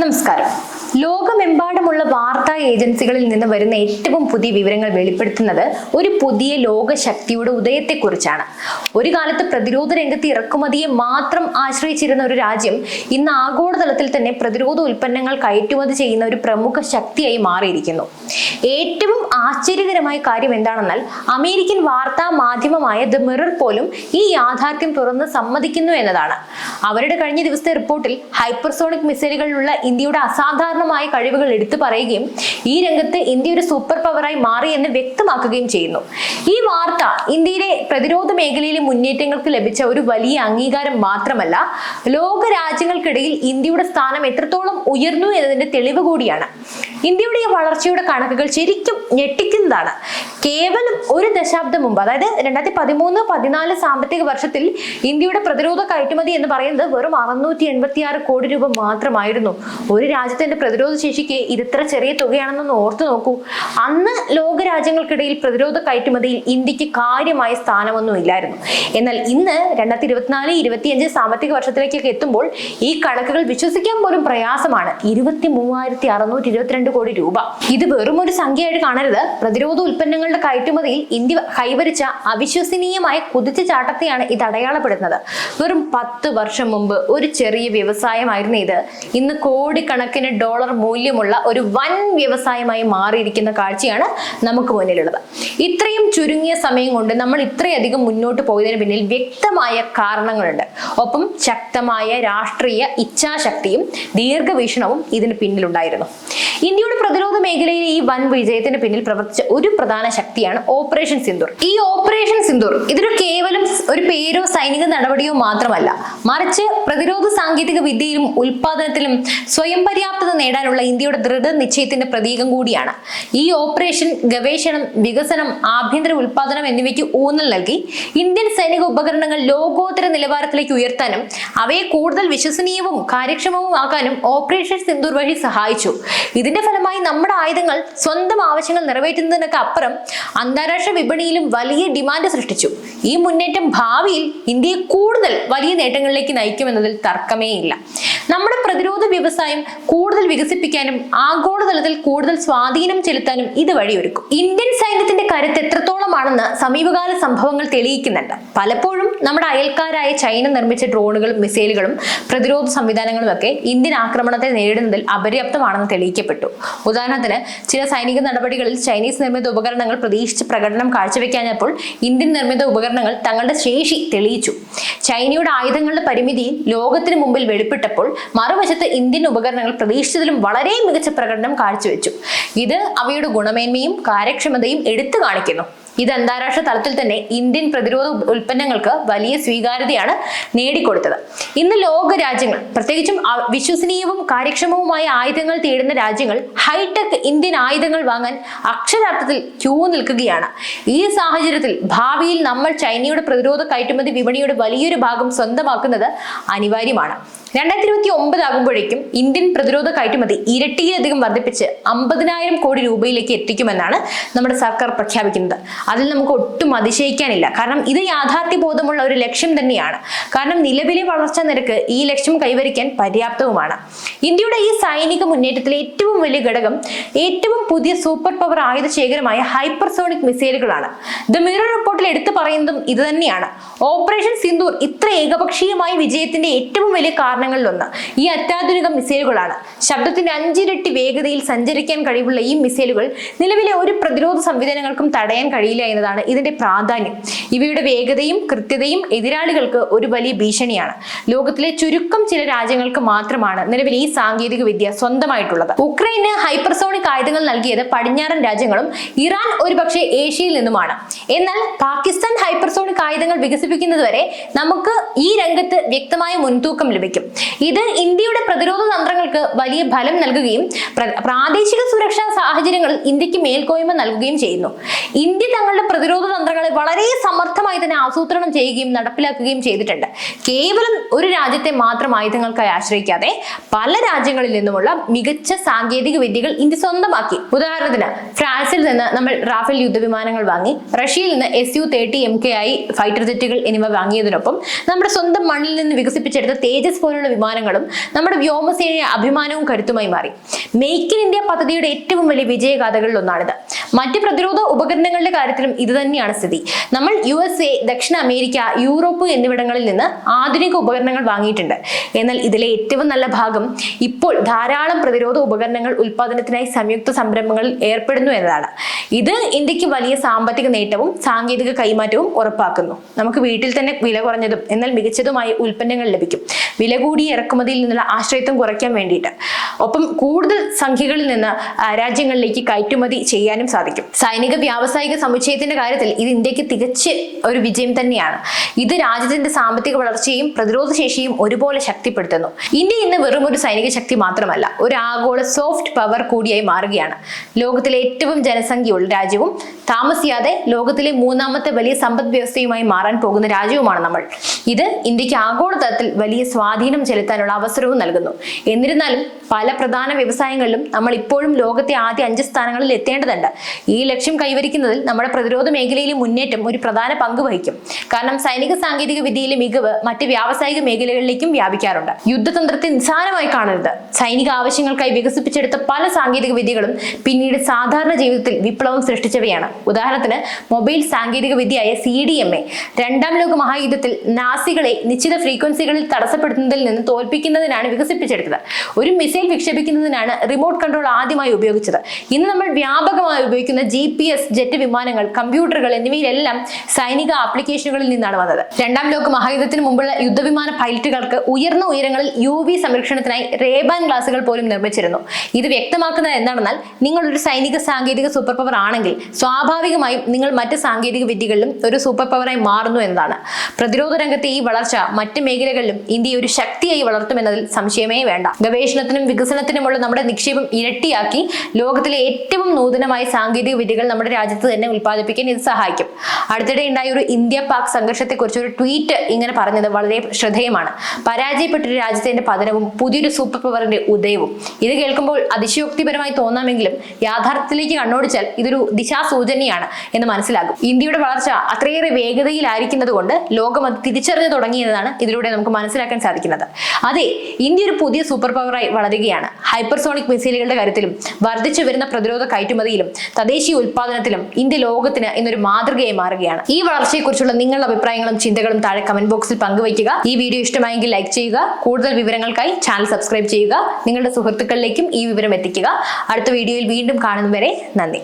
നമസ്കാരം. ലോകമെമ്പാടുമുള്ള വാർത്താ ഏജൻസികളിൽ നിന്ന് വരുന്ന ഏറ്റവും പുതിയ വിവരങ്ങൾ വെളിപ്പെടുത്തുന്നത് ഒരു പുതിയ ലോക ശക്തിയുടെ ഉദയത്തെക്കുറിച്ചാണ്. ഒരു കാലത്ത് പ്രതിരോധ രംഗത്ത് ഇറക്കുമതിയെ മാത്രം ആശ്രയിച്ചിരുന്ന ഒരു രാജ്യം ഇന്ന് ആഗോളതലത്തിൽ തന്നെ പ്രതിരോധ ഉൽപ്പന്നങ്ങൾ കയറ്റുമതി ചെയ്യുന്ന ഒരു പ്രമുഖ ശക്തിയായി മാറിയിരിക്കുന്നു. ഏറ്റവും ആശ്ചര്യകരമായ കാര്യം എന്താണെന്നാൽ അമേരിക്കൻ വാർത്താ മാധ്യമമായ ദ മിറർ പോലും ഈ യാഥാർത്ഥ്യം തുറന്ന് സമ്മതിക്കുന്നു എന്നതാണ്. അവരുടെ കഴിഞ്ഞ ദിവസത്തെ റിപ്പോർട്ടിൽ ഹൈപ്പർസോണിക് മിസൈലുകളിലുള്ള ഇന്ത്യയുടെ അസാധാരണമായ കഴിവുകൾ എടുത്തു പറയുകയും ഈ രംഗത്ത് ഇന്ത്യ ഒരു സൂപ്പർ പവറായി മാറി എന്ന് വ്യക്തമാക്കുകയും ചെയ്യുന്നു. ഈ വാർത്ത ഇന്ത്യയിലെ പ്രതിരോധ മേഖലയിലെ മുന്നേറ്റങ്ങൾക്ക് ലഭിച്ച ഒരു വലിയ അംഗീകാരം മാത്രമല്ല ലോക രാജ്യങ്ങൾക്കിടയിൽ ഇന്ത്യയുടെ സ്ഥാനം എത്രത്തോളം ഉയർന്നു എന്നതിന്റെ തെളിവ് കൂടിയാണ്. ഇന്ത്യയുടെ വളർച്ചയുടെ കണക്കുകൾ ശരിക്കും ഞെട്ടിക്കുന്നതാണ്. കേവലം ഒരു ദശാബ്ദം മുമ്പ് അതായത് രണ്ടായിരത്തി പതിമൂന്ന് പതിനാല് സാമ്പത്തിക വർഷത്തിൽ ഇന്ത്യയുടെ പ്രതിരോധ കയറ്റുമതി എന്ന് പറയുന്നത് വെറും അറുന്നൂറ്റി എൺപത്തി ആറ് കോടി രൂപ മാത്രമായിരുന്നു. ഒരു രാജ്യത്തിന്റെ പ്രതിരോധ ശേഷിക്ക് ഇതിത്ര ചെറിയ തുകയാണെന്നൊന്ന് ഓർത്തു നോക്കൂ. അന്ന് ലോക രാജ്യങ്ങൾക്കിടയിൽ പ്രതിരോധ കയറ്റുമതിയിൽ ഇന്ത്യയ്ക്ക് കാര്യമായ സ്ഥാനമൊന്നും ഇല്ലായിരുന്നു. എന്നാൽ ഇന്ന് രണ്ടായിരത്തി ഇരുപത്തിനാല് ഇരുപത്തിയഞ്ച് സാമ്പത്തിക വർഷത്തിലേക്കൊക്കെ എത്തുമ്പോൾ ഈ കണക്കുകൾ വിശ്വസിക്കാൻ പോലും പ്രയാസമാണ്. ഇരുപത്തി മൂവായിരത്തി അറുന്നൂറ്റി ഇരുപത്തിരണ്ട് കോടി രൂപ. ഇത് വെറും ഒരു സംഖ്യയായിട്ട് കാണരുത്. പ്രതിരോധ ഉൽപ്പന്നങ്ങളുടെ കയറ്റുമതിയിൽ ഇന്ത്യ കൈവരിച്ച അവിശ്വസനീയമായ കുതിച്ചുചാട്ടത്തെയാണ് ഇത് അടയാളപ്പെടുന്നത് വെറും പത്ത് വർഷം മുമ്പ് ഒരു ചെറിയ വ്യവസായമായിരുന്നു ഇത്. ഇന്ന് കോടിക്കണക്കിന് ഡോളർ മൂല്യമുള്ള ഒരു വൻ വ്യവസായമായി മാറിയിരിക്കുന്ന കാഴ്ചയാണ് നമുക്ക് മുന്നിലുള്ളത്. ഇത്രയും ചുരുങ്ങിയ സമയം കൊണ്ട് നമ്മൾ ഇത്രയധികം മുന്നോട്ട് പോയതിന് പിന്നിൽ വ്യക്തമായ കാരണങ്ങളുണ്ട്. ഒപ്പം ശക്തമായ രാഷ്ട്രീയ ഇച്ഛാശക്തിയും ദീർഘവീക്ഷണവും ഇതിന് പിന്നിലുണ്ടായിരുന്നു. ഇന്ത്യയുടെ പ്രതിരോധ മേഖലയിലെ ഈ വൻ വിജയത്തിന് പിന്നിൽ പ്രവർത്തിച്ച ഒരു പ്രധാന ശക്തിയാണ് ഓപ്പറേഷൻ സിന്ദൂർ. ഈ ഓപ്പറേഷൻ സിന്ദൂർ ഇതൊരു കേവലം ഒരു പേരോ സൈനിക നടപടിയോ മാത്രമല്ല മറിച്ച് പ്രതിരോധ സാങ്കേതിക വിദ്യയിലും ഉൽപാദനത്തിലും സ്വയം പര്യാപ്തത നേടാനുള്ള ഇന്ത്യയുടെ ദൃഢ നിശ്ചയത്തിന്റെ പ്രതീകം കൂടിയാണ്. ഈ ഓപ്പറേഷൻ ഗവേഷണം വികസനം ആഭ്യന്തര ഉൽപാദനം എന്നിവയ്ക്ക് ഊന്നൽ നൽകി ഇന്ത്യൻ സൈനിക ഉപകരണങ്ങൾ ലോകോത്തര നിലവാരത്തിലേക്ക് ഉയർത്താനും അവയെ കൂടുതൽ വിശ്വസനീയവും കാര്യക്ഷമവും ആക്കാനും ഓപ്പറേഷൻ സിന്ദൂർ വഴി സഹായിച്ചു. ഇതിന്റെ ഫലമായി നമ്മുടെ ആയുധങ്ങൾ സ്വന്തം ആവശ്യങ്ങൾ നിറവേറ്റുന്നതിനൊക്കെ അപ്പുറം അന്താരാഷ്ട്ര വിപണിയിലും വലിയ ഡിമാൻഡ് സൃഷ്ടിച്ചു. ഈ മുന്നേറ്റം ഭാവിയിൽ ഇന്ത്യയെ കൂടുതൽ വലിയ നേട്ടങ്ങളിലേക്ക് നയിക്കുമെന്നതിൽ തർക്കമേ ഇല്ല നമ്മുടെ പ്രതിരോധ വ്യവസായം കൂടുതൽ വികസിപ്പിക്കാനും ആഗോളതലത്തിൽ കൂടുതൽ സ്വാധീനം ചെലുത്താനും ഇത് വഴിയൊരുക്കും. ഇന്ത്യൻ സൈന്യത്തിന്റെ കരുത്ത് എത്രത്തോളമാണെന്ന് സമീപകാല സംഭവങ്ങൾ തെളിയിക്കുന്നുണ്ട്. പലപ്പോഴും നമ്മുടെ അയൽക്കാരായ ചൈന നിർമ്മിച്ച ഡ്രോണുകളും മിസൈലുകളും പ്രതിരോധ സംവിധാനങ്ങളും ഒക്കെ ഇന്ത്യൻ ആക്രമണത്തെ നേരിടുന്നതിൽ അപര്യാപ്തമാണെന്ന് തെളിയിക്കപ്പെട്ടു. ഉദാഹരണത്തിന് ചില സൈനിക നടപടികളിൽ ചൈനീസ് നിർമ്മിത ഉപകരണങ്ങൾ പ്രതീക്ഷിച്ച് പ്രകടനം കാഴ്ചവെക്കാഞ്ഞപ്പോൾ ഇന്ത്യൻ നിർമ്മിത ഉപകരണങ്ങൾ തങ്ങളുടെ ശേഷി തെളിയിച്ചു. ചൈനയുടെ ആയുധങ്ങളുടെ പരിമിതി ലോകത്തിന് മുമ്പിൽ വെളിപ്പെട്ടപ്പോൾ മറുവശത്ത് ഇന്ത്യൻ ഉപകരണങ്ങൾ പ്രതീക്ഷിച്ചതിലും വളരെ മികച്ച പ്രകടനം കാഴ്ചവെച്ചു. ഇത് അവയുടെ ഗുണമേന്മയും കാര്യക്ഷമതയും എടുത്തു കാണിക്കുന്നു. ഇത് അന്താരാഷ്ട്ര തലത്തിൽ തന്നെ ഇന്ത്യൻ പ്രതിരോധ ഉൽപ്പന്നങ്ങൾക്ക് വലിയ സ്വീകാര്യതയാണ് നേടിക്കൊടുത്തത്. ഇന്ന് ലോക രാജ്യങ്ങൾ പ്രത്യേകിച്ചും വിശ്വസനീയവും കാര്യക്ഷമവുമായ ആയുധങ്ങൾ തേടുന്ന രാജ്യങ്ങൾ ഹൈടെക് ഇന്ത്യൻ ആയുധങ്ങൾ വാങ്ങാൻ അക്ഷരാർത്ഥത്തിൽ ക്യൂ നിൽക്കുകയാണ്. ഈ സാഹചര്യത്തിൽ ഭാവിയിൽ നമ്മൾ ചൈനയുടെ പ്രതിരോധ കയറ്റുമതി വിപണിയുടെ വലിയൊരു ഭാഗം സ്വന്തമാക്കുന്നത് അനിവാര്യമാണ്. രണ്ടായിരത്തി ഇരുപത്തി ഒമ്പത് ആകുമ്പോഴേക്കും ഇന്ത്യൻ പ്രതിരോധ കയറ്റുമതി ഇരട്ടിയിലധികം വർദ്ധിപ്പിച്ച് അമ്പതിനായിരം കോടി രൂപയിലേക്ക് എത്തിക്കുമെന്നാണ് നമ്മുടെ സർക്കാർ പ്രഖ്യാപിക്കുന്നത്. അതിൽ നമുക്ക് ഒട്ടും അതിശയിക്കാനില്ല. കാരണം ഇത് യാഥാർത്ഥ്യബോധമുള്ള ഒരു ലക്ഷ്യം തന്നെയാണ്. കാരണം നിലവിലെ വളർച്ചാ നിരക്ക് ഈ ലക്ഷ്യം കൈവരിക്കാൻ പര്യാപ്തവുമാണ്. ഇന്ത്യയുടെ ഈ സൈനിക മുന്നേറ്റത്തിലെ ഏറ്റവും വലിയ ഘടകം ഏറ്റവും പുതിയ സൂപ്പർ പവർ ആയുധ ശേഖരമായ ഹൈപ്പർസോണിക് മിസൈലുകളാണ്. ദ മിറർ റിപ്പോർട്ടിൽ എടുത്തു പറയുന്നതും ഇത് തന്നെയാണ്. ഓപ്പറേഷൻ സിന്ദൂർ ഇത്ര ഏകപക്ഷീയമായ വിജയത്തിന്റെ ഏറ്റവും വലിയ കാരണങ്ങളിലൊന്ന് ഈ അത്യാധുനിക മിസൈലുകളാണ്. ശബ്ദത്തിന്റെ അഞ്ചിരട്ടി വേഗതയിൽ സഞ്ചരിക്കാൻ കഴിവുള്ള ഈ മിസൈലുകൾ നിലവിലെ ഒരു പ്രതിരോധ സംവിധാനങ്ങൾക്കും തടയാൻ കഴിയില്ല. എന്നതാണ് ഇതിന്റെ പ്രാധാന്യം. ഇവയുടെ വേഗതയും കൃത്യതയും എതിരാളികൾക്ക് ഒരു വലിയ ഭീഷണിയാണ്. ലോകത്തിലെ ചുരുക്കം ചില രാജ്യങ്ങൾക്ക് മാത്രമാണ് നിലവിൽ ഈ സാങ്കേതിക വിദ്യ സ്വന്തമായിട്ടുള്ളത്. ഉക്രൈന് ഹൈപ്പർസോണിക് ആയുധങ്ങൾ നൽകിയത് പടിഞ്ഞാറൻ രാജ്യങ്ങളും ഇറാൻ ഒരുപക്ഷെ ഏഷ്യയിൽ നിന്നുമാണ്. എന്നാൽ പാകിസ്ഥാൻ ഹൈപ്പർസോണിക് ആയുധങ്ങൾ വികസിപ്പിക്കുന്നതുവരെ നമുക്ക് ഈ രംഗത്ത് വ്യക്തമായ മുൻതൂക്കം ലഭിക്കും. ഇത് ഇന്ത്യയുടെ പ്രതിരോധ തന്ത്രങ്ങൾക്ക് വലിയ ഫലം നൽകുകയും പ്രാദേശിക സുരക്ഷാ സാഹചര്യങ്ങളിൽ ഇന്ത്യയ്ക്ക് മേൽക്കോയ്മ നൽകുകയും ചെയ്യുന്നു. ഇന്ത്യ തങ്ങളുടെ പ്രതിരോധ തന്ത്രങ്ങളെ വളരെ സമർത്ഥമായി തന്നെ ആസൂത്രണം ചെയ്യുകയും നടപ്പിലാക്കുകയും ചെയ്തിട്ടുണ്ട്. കേവലം ഒരു രാജ്യത്തെ മാത്രം ആയുധങ്ങൾക്കായി ആശ്രയിക്കാതെ പല രാജ്യങ്ങളിൽ നിന്നുമുള്ള മികച്ച സാങ്കേതിക വിദ്യകൾ ഇന്ത്യ സ്വന്തമാക്കി. ഉദാഹരണത്തിന് ഫ്രാൻസിൽ നിന്ന് നമ്മൾ റാഫേൽ യുദ്ധവിമാനങ്ങൾ വാങ്ങി റഷ്യയിൽ നിന്ന് S U thirty M K I fighter ജെറ്റുകൾ എന്നിവ വാങ്ങിയതിനൊപ്പം നമ്മുടെ സ്വന്തം മണ്ണിൽ നിന്ന് വികസിപ്പിച്ചെടുത്ത തേജസ് പോലുള്ള വിമാനങ്ങളും നമ്മുടെ വ്യോമസേനയെ അഭിമാനവും കരുത്തുമായി മാറി. മേക്ക് ഇൻ ഇന്ത്യ പദ്ധതിയുടെ ഏറ്റവും വലിയ വിജയഗാഥകളിൽ ഒന്നാണിത്. മറ്റ് പ്രതിരോധ ഉപകരണങ്ങളുടെ കാര്യത്തിലും ഇത് തന്നെയാണ് സ്ഥിതി. നമ്മൾ യു എസ് എ ദക്ഷിണ അമേരിക്ക യൂറോപ്പ് എന്നിവിടങ്ങളിൽ നിന്ന് ആധുനിക ഉപകരണങ്ങൾ വാങ്ങിയിട്ടുണ്ട്. എന്നാൽ ഇതിലെ ഏറ്റവും നല്ല ഭാഗം ഇപ്പോൾ ധാരാളം പ്രതിരോധ ഉപകരണങ്ങൾ ഉൽപ്പാദനത്തിനായി സംയുക്ത സംരംഭങ്ങളിൽ ഏർപ്പെടുന്നു എന്നതാണ്. ഇത് ഇന്ത്യയ്ക്ക് വലിയ സാമ്പത്തിക നേട്ടവും സാങ്കേതിക കൈമാറ്റവും ഉറപ്പാക്കുന്നു. നമുക്ക് വീട്ടിൽ തന്നെ വില കുറഞ്ഞതും എന്നാൽ മികച്ചതുമായ ഉൽപ്പന്നങ്ങൾ ലഭിക്കും. വില കൂടിയ ഇറക്കുമതിയിൽ നിന്നുള്ള ആശ്രയത്വം കുറയ്ക്കാൻ വേണ്ടിയിട്ട്. ഒപ്പം കൂടുതൽ സംഖ്യകളിൽ നിന്ന് രാജ്യങ്ങളിലേക്ക് കയറ്റുമതി ചെയ്യാനും സാധിക്കും. സൈനിക വ്യാവസായിക സമുച്ചയത്തിന്റെ കാര്യത്തിൽ ഇത് ഇന്ത്യയ്ക്ക് തികച്ച് ഒരു വിജയം തന്നെയാണ്. ഇത് രാജ്യത്തിന്റെ സാമ്പത്തിക വളർച്ചയും പ്രതിരോധ ശേഷിയും ഒരുപോലെ ശക്തിപ്പെടുത്തുന്നു. ഇന്ത്യ ഇന്ന് വെറും ഒരു സൈനിക ശക്തി മാത്രമല്ല ഒരു ആഗോള സോഫ്റ്റ് പവർ കൂടിയായി മാറുകയാണ്. ലോകത്തിലെ ഏറ്റവും ജനസംഖ്യയുള്ള രാജ്യവും താമസിയാതെ ലോകത്തിലെ മൂന്നാമത്തെ വലിയ സമ്പദ് വ്യവസ്ഥയുമായി മാറാൻ പോകുന്ന രാജ്യവുമാണ് നമ്മൾ. ഇത് ഇന്ത്യയ്ക്ക് ആഗോളതലത്തിൽ വലിയ സ്വാധീനം ചെലുത്താനുള്ള അവസരവും നൽകുന്നു. എന്നിരുന്നാലും പല പ്രധാന വ്യവസായങ്ങളിലും നമ്മൾ ഇപ്പോഴും ലോകത്തെ ആദ്യ അഞ്ച് സ്ഥാനങ്ങളിൽ എത്തേണ്ടതുണ്ട്. ഈ ലക്ഷ്യം കൈവരിക്കുന്നതിൽ നമ്മുടെ പ്രതിരോധ മേഖലയിലെ മുന്നേറ്റം ഒരു പ്രധാന പങ്ക് വഹിക്കും കാരണം സൈനിക സാങ്കേതിക വിദ്യയിലെ മികവ് മറ്റ് വ്യാവസായിക മേഖലകളിലേക്കും വ്യാപിക്കാറുണ്ട്. യുദ്ധതന്ത്രത്തെ നിസ്സാരമായി കാണരുത്. സൈനിക ആവശ്യങ്ങൾക്കായി വികസിപ്പിച്ചെടുത്ത പല സാങ്കേതിക വിദ്യകളും പിന്നീട് സാധാരണ ജീവിതത്തിൽ വിപ്ലവം സൃഷ്ടിച്ചവയാണ്. ഉദാഹരണത്തിന് മൊബൈൽ സാങ്കേതിക വിദ്യയായ സി ഡി എം എ രണ്ടാം ലോക മഹായുദ്ധത്തിൽ നാസികളെ നിശ്ചിത ഫ്രീക്വൻസികളിൽ തടസ്സപ്പെടുത്തുന്നതിൽ നിന്ന് തോൽപ്പിക്കുന്നതിനാണ് വികസിപ്പിച്ചെടുത്തത്. ഒരു മിസൈൽ വിക്ഷേപിക്കുന്നതിനാണ് റിമോട്ട് കൺട്രോൾ ആദ്യമായി ഉപയോഗിച്ചത്. ഇന്ന് നമ്മൾ വ്യാപകമായി ഉപയോഗിക്കുന്ന ജി ജെറ്റ് വിമാനങ്ങൾ കമ്പ്യൂട്ടറുകൾ എന്നിവയിലെല്ലാം സൈനിക ആപ്ലിക്കേഷനുകളിൽ നിന്നാണ് വന്നത്. രണ്ടാം ലോക മഹായുദ്ധത്തിന് മുമ്പുള്ള യുദ്ധവിമാന പൈലറ്റുകൾക്ക് ഉയർന്ന ഉയരങ്ങളിൽ യു വി സംരക്ഷണത്തിനായി റേബാൻ ഗ്ലാസുകൾ പോലും നിർമ്മിച്ചിരുന്നു. ഇത് വ്യക്തമാക്കുന്നത് എന്താണെന്നാൽ നിങ്ങൾ ഒരു സൈനിക സാങ്കേതിക സൂപ്പർ പവർ ആണെങ്കിൽ സ്വാഭാവികമായും നിങ്ങൾ മറ്റ് സാങ്കേതിക വിദ്യകളിലും ഒരു സൂപ്പർ പവറായി മാറുന്നു എന്നതാണ്. പ്രതിരോധ രംഗത്തെ ഈ വളർച്ച മറ്റ് മേഖലകളിലും ഇന്ത്യ ഒരു ശക്തിയായി വളർത്തുമെന്നതിൽ സംശയമേ വേണ്ട. ഗവേഷണത്തിനും വികസനത്തിനുമുള്ള നമ്മുടെ നിക്ഷേപം ഇരട്ടിയാക്കി ലോകത്തിലെ ഏറ്റവും നൂതനമായ സാങ്കേതിക വിദ്യകൾ നമ്മുടെ രാജ്യത്ത് തന്നെ ഉൽപ്പാദിപ്പിക്കാൻ ഇത് സഹായിക്കും. അടുത്തിടെ ഉണ്ടായ ഒരു ഇന്ത്യ പാക് സംഘർഷത്തെക്കുറിച്ച് ഒരു ട്വീറ്റ് ഇങ്ങനെ പറഞ്ഞത് വളരെ ശ്രദ്ധേയമാണ്. പരാജയപ്പെട്ട ഒരു രാജ്യത്തിന്റെ പതനവും പുതിയൊരു സൂപ്പർ പവറിന്റെ ഉദയവും. ഇത് കേൾക്കുമ്പോൾ അതിശയോക്തിപരമായി തോന്നാമെങ്കിലും യാഥാർത്ഥ്യത്തിലേക്ക് കണ്ണോടിച്ചാൽ ഇതൊരു ദിശാസൂചനയാണ് എന്ന് മനസ്സിലാകും. ഇന്ത്യയുടെ വളർച്ച അത്രയേറെ വേഗതയിലായിരിക്കുന്നത് കൊണ്ട് ലോകം അത് തിരിച്ചറിഞ്ഞു തുടങ്ങിയതാണ് ഇതിലൂടെ നമുക്ക് മനസ്സിലാക്കാൻ സാധിക്കുന്നത്. അതെ ഇന്ത്യ ഒരു പുതിയ സൂപ്പർ പവറായി വളരുകയാണ്. ഹൈപ്പർസോണിക് മിസൈലുകളുടെ കാര്യത്തിലും വർദ്ധിച്ചു വരുന്ന പ്രതിരോധ കയറ്റുമതിയിലും തദ്ദേശീയ ഉൽപാദനത്തിലും ഇന്ത്യ ലോകത്തിന് ഇന്നൊരു മാതൃകയായി മാറുകയാണ്. ഈ വളർച്ചയെക്കുറിച്ചുള്ള നിങ്ങളുടെ അഭിപ്രായങ്ങളും ചിന്തകളും താഴെ കമന്റ് ബോക്സിൽ പങ്കുവയ്ക്കുക. ഈ വീഡിയോ ഇഷ്ടമായെങ്കിൽ ലൈക്ക് ചെയ്യുക. കൂടുതൽ വിവരങ്ങൾക്കായി ചാനൽ സബ്സ്ക്രൈബ് ചെയ്യുക. നിങ്ങളുടെ സുഹൃത്തുക്കളിലേക്കും ഈ വിവരം എത്തിക്കുക. അടുത്ത വീഡിയോയിൽ വീണ്ടും കാണുന്നവരെ നന്ദി.